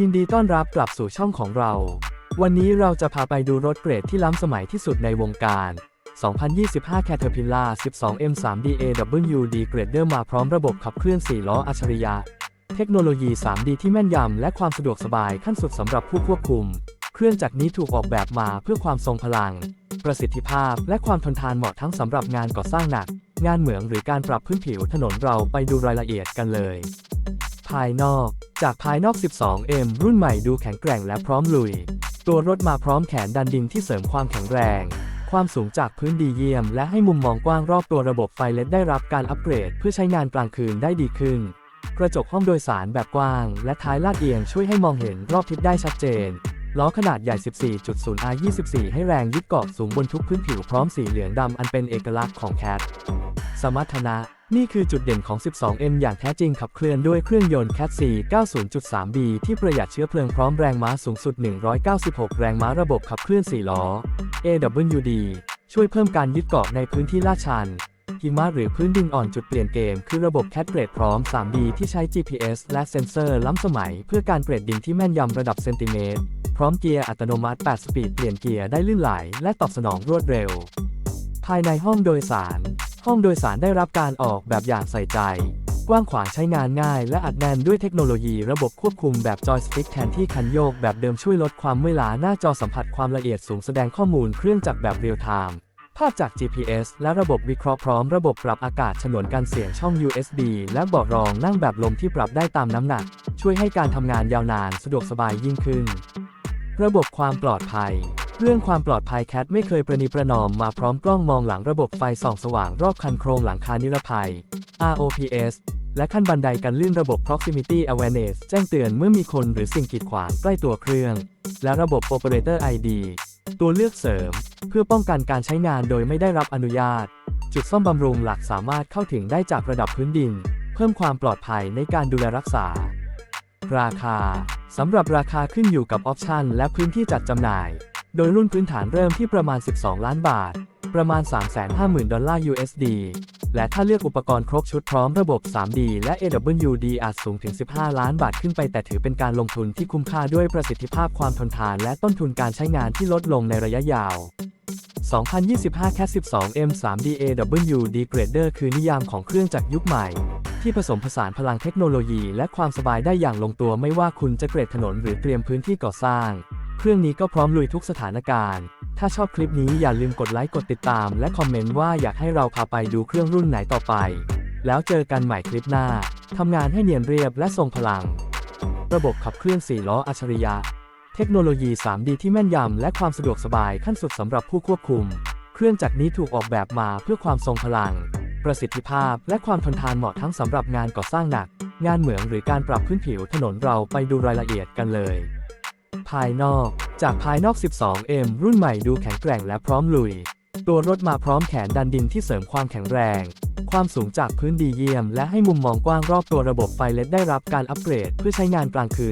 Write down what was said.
ยินดีต้อนรับกลับสู่ช่องของเรา วันนี้เราจะพาไปดูรถเกรดที่ล้ำสมัยที่สุดในวงการ 2025 Caterpillar 12M 3D AWD Grader มาพร้อมระบบขับเคลื่อน 4 ล้ออัจฉริยะ เทคโนโลยี 3D ที่แม่นยำและความสะดวกสบายขั้นสุดสำหรับผู้ควบคุม เครื่องจักรนี้ถูกออกแบบมาเพื่อความทรงพลัง ประสิทธิภาพและความทนทานเหมาะทั้งสำหรับงานก่อสร้างหนัก งานเหมืองหรือการปรับพื้นผิวถนนเราไปดูรายละเอียดกันเลย ภายนอก จากภายนอก 12M รุ่นใหม่ดูแข็งแกร่งและพร้อมลุย ตัวรถมาพร้อมแขนดันดินที่เสริมความแข็งแรง ความสูงจากพื้นดีเยี่ยม และให้มุมมองกว้างรอบตัวระบบไฟเลดได้รับการอัปเกรดเพื่อใช้งานกลางคืนได้ดีขึ้น กระจกห้องโดยสารแบบกว้าง และท้ายลาดเอียงช่วยให้มองเห็นรอบทิศได้ชัดเจนล้อขนาดใหญ่ 14.0 R 24 ให้แรงยึดเกาะสูงบนทุกพื้นผิวพร้อมสีเหลืองดำอันเป็นเอกลักษณ์ของแคท สมรรถนะ นี่คือจุดเด่นของ 12M อย่างแท้จริงขับเคลื่อนด้วยเครื่องยนต์ Cat 4 90.3B ที่ประหยัดเชื้อเพลิงพร้อมแรงม้าสูงสุด 196 แรงม้าระบบขับเคลื่อน 4 ล้อ AWD ช่วยเพิ่มการยึดเกาะในพื้นที่ลาดชันหิมะหรือพื้นดินอ่อนจุดเปลี่ยนเกม คือระบบ Cat เกรดพร้อม 3D ที่ใช้ GPS และเซ็นเซอร์ล้ำสมัย เพื่อการเกรดดินที่แม่นยำระดับเซนติเมตร พร้อมเกียร์อัตโนมัติ 8 สปีดเปลี่ยนเกียร์ได้ลื่นไหล และตอบสนองรวดเร็ว ภายในห้องโดยสาร ห้องโดยสารได้รับการออกแบบอย่างใส่ใจ กว้างขวางใช้งานง่าย และอัดแน่นด้วยเทคโนโลยีระบบควบคุมแบบจอยสติ๊กแทนที่คันโยกแบบเดิมช่วยลดความเมื่อยล้าหน้าจอสัมผัสความละเอียดสูงแสดงข้อมูลเครื่องจักรแบบเรียลไทม์ภาพจาก GPS และระบบวิเคราะห์พร้อมระบบปรับอากาศฉนวนกันเสียงช่อง USB และเบาะรองนั่งแบบลมที่ปรับได้ตามน้ำหนัก ช่วยให้การทำงานยาวนานสะดวกสบายยิ่งขึ้น ระบบความปลอดภัย เรื่องความปลอดภัยแคทไม่เคยประนีประนอมมาพร้อมกล้องมองหลังระบบไฟส่องสว่างรอบคันโครงหลังคานิรภัย ROPS และขั้นบันไดกันลื่นระบบ Proximity Awareness แจ้งเตือนเมื่อมีคนหรือสิ่งกีดขวางใกล้ตัวเครื่อง และระบบ Operator ID ตัวเลือกเสริม เพื่อป้องกันการใช้งานโดยไม่ได้รับอนุญาต จุดซ่อมบำรุงหลักสามารถเข้าถึงได้จากระดับพื้นดิน เพิ่มความปลอดภัยในการดูแลรักษา ราคาสำหรับราคาขึ้นอยู่กับออปชันและพื้นที่จัดจำหน่าย โดยรุ่นพื้นฐานเริ่มที่ประมาณ 12 ล้านบาท ประมาณ 350,000 ดอลลาร์ USD และถ้าเลือกอุปกรณ์ครบชุดพร้อมระบบ 3D และ AWD อาจสูงถึง 15 ล้านบาทขึ้นไปแต่ถือเป็นการลงทุนที่คุ้มค่าด้วยประสิทธิภาพความทนทาน และต้นทุนการใช้งานที่ลดลงในระยะยาว 2025 Cat 12M 3D AWD Grader คือนิยามของเครื่องจักรยุคใหม่ ที่ผสมผสานพลังเทคโนโลยีและความสบายได้อย่างลงตัวไม่ว่าคุณจะเกรดถนนหรือเตรียมพื้นที่ก่อสร้าง เครื่องนี้ก็พร้อมลุยทุกสถานการณ์ ถ้าชอบคลิปนี้อย่าลืมกดไลค์กดติดตาม และคอมเมนต์ว่าอยากให้เราพาไปดูเครื่องรุ่นไหนต่อไป แล้วเจอกันใหม่คลิปหน้า ทำงานให้เนียนเรียบและทรงพลัง ระบบขับเคลื่อน4ล้ออัจฉริยะ เทคโนโลยี 3D ที่แม่นยำและความสะดวกสบายขั้นสุดสำหรับผู้ควบคุม เครื่องจักรนี้ถูกออกแบบมาเพื่อความทรงพลัง ประสิทธิภาพ และความทนทานเหมาะทั้งสำหรับงานก่อสร้างหนัก งานเหมืองหรือการปรับพื้นผิวถนนเราไปดูรายละเอียดกันเลย ภายนอก จากภายนอก 12M รุ่นใหม่ดูแข็งแกร่งและพร้อมลุย ตัวรถมาพร้อมแขนดันดินที่เสริมความแข็งแรง ความสูงจากพื้นดีเยี่ยม และให้มุมมองกว้างรอบตัวระบบไฟเลดได้รับการอัปเกรดเพื่อใช้งานกลางคืน